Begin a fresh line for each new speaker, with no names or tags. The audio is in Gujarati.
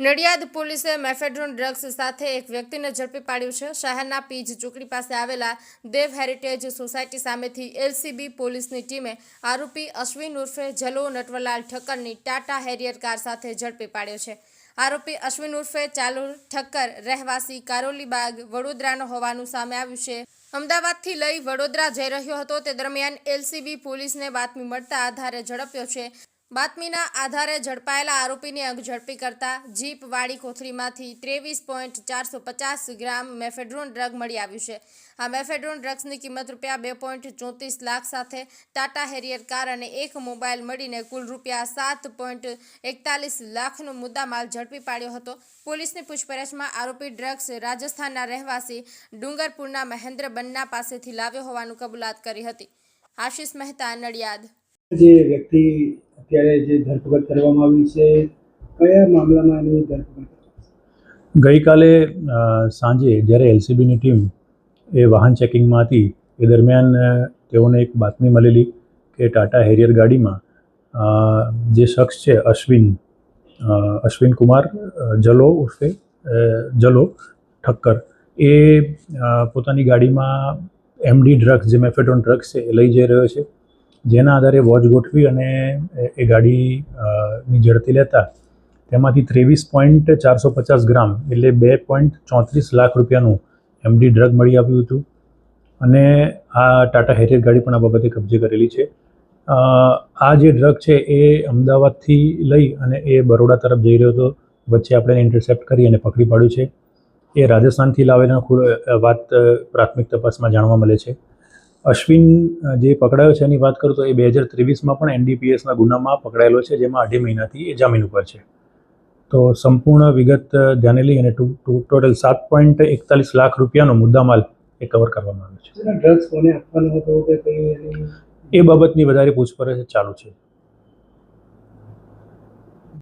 નડિયાદ પોલીસે મેફેડ્રોન ડ્રગ્સ સાથે એક વ્યક્તિને ઝડપી પાડ્યું છે. શહેરના પીજ ચોકડી પાસે આવેલા દેવ હેરિટેજ સોસાયટી સામેથી એલસીબી પોલીસની ટીમે આરોપી અશ્વિન ઉર્ફે જલો નટવરલાલ ઠક્કરની ટાટા હેરિયર કાર સાથે ઝડપી પાડ્યો છે. આરોપી અશ્વિન ઉર્ફે ચાલુ ઠક્કર રહેવાસી કારોલીબાગ વડોદરાનો હોવાનું સામે આવ્યું છે. અમદાવાદથી લઈ વડોદરા જઈ રહ્યો હતો. તે દરમિયાન એલસીબી પોલીસને બાતમી મળતા આધારે ઝડપ્યો છે. બાતમીના આધારે ઝડપાયેલા આરોપીને અંગ ઝડપી કરતા જીપ વાળી કોથળીમાંથી ત્રેવીસ પોઈન્ટ ચારસો પચાસ ગ્રામ મેફેડ્રોન ડ્રગ મળી આવ્યું છે. આ મેફેડ્રોન ડ્રગ્સની કિંમત રૂપિયા બે પોઈન્ટ ચોત્રીસ લાખ સાથે ટાટા હેરિયર કાર અને એક મોબાઈલ મળીને કુલ રૂપિયા સાત પોઈન્ટ એકતાલીસ લાખનો મુદ્દામાલ ઝડપી પાડ્યો હતો. પોલીસની પૂછપરછમાં આરોપી ડ્રગ્સ રાજસ્થાનના રહેવાસી ડુંગરપુરના મહેન્દ્ર બન્ના પાસેથી લાવ્યો હોવાનું કબૂલાત કરી હતી. આશિષ મહેતા, નડિયાદ.
જે વ્યક્તિ અત્યારે જે ધરપકડ કરવામાં આવી છે, કયા મામલામાં એની ધરપકડ
ગઈકાલે સાંજે જ્યારે એલસીબીની ટીમ એ વાહન ચેકિંગમાં હતી, એ દરમિયાન તેઓને એક બાતમી મળેલી કે ટાટા હેરિયર ગાડીમાં જે શખ્સ છે, અશ્વિન અશ્વિન કુમાર જલો ઉર્ફે જલો ઠક્કર, એ પોતાની ગાડીમાં એમડી ડ્રગ્સ, જે મેફેડોન ડ્રગ્સ છે, એ લઈ જઈ રહ્યો છે. જેના આધારે વોચ ગોઠવી અને એ- એ ગાડી ની ઝડપી લેતા તેમાંથી ત્રેવીસ પોઈન્ટ ચારસો પચાસ ગ્રામ એટલે બે પોઈન્ટ ચોત્રીસ લાખ રૂપિયાનું એમડી ડ્રગ મળી આવ્યું હતું. અને આ ટાટા હેરિયર ગાડી પણ આ બાબતે કબજે કરેલી છે. આ જે ડ્રગ છે એ અમદાવાદથી લઈ અને એ બરોડા તરફ જઈ રહ્યો હતો. વચ્ચે આપણે ઇન્ટરસેપ્ટ કરી અને પકડી પાડ્યું છે. એ રાજસ્થાનથી લાવેલા વાત પ્રાથમિક તપાસમાં જાણવા મળે છે. અશ્વિન જે પકડાયો છે એની વાત કરું તો એ બે હજાર ત્રેવીસમાં પણ એનડીપીએસના ગુનામાં પકડાયેલો છે જેમાં અઢી મહિનાથી એ જામીન ઉપર છે. તો સંપૂર્ણ વિગત ધ્યાને લઈ અને ટોટલ સાત પોઈન્ટ એકતાલીસ લાખ રૂપિયાનો મુદ્દામાલ એ કવર કરવામાં આવ્યો છે. એ બાબતની વધારે પૂછપરછ ચાલુ છે.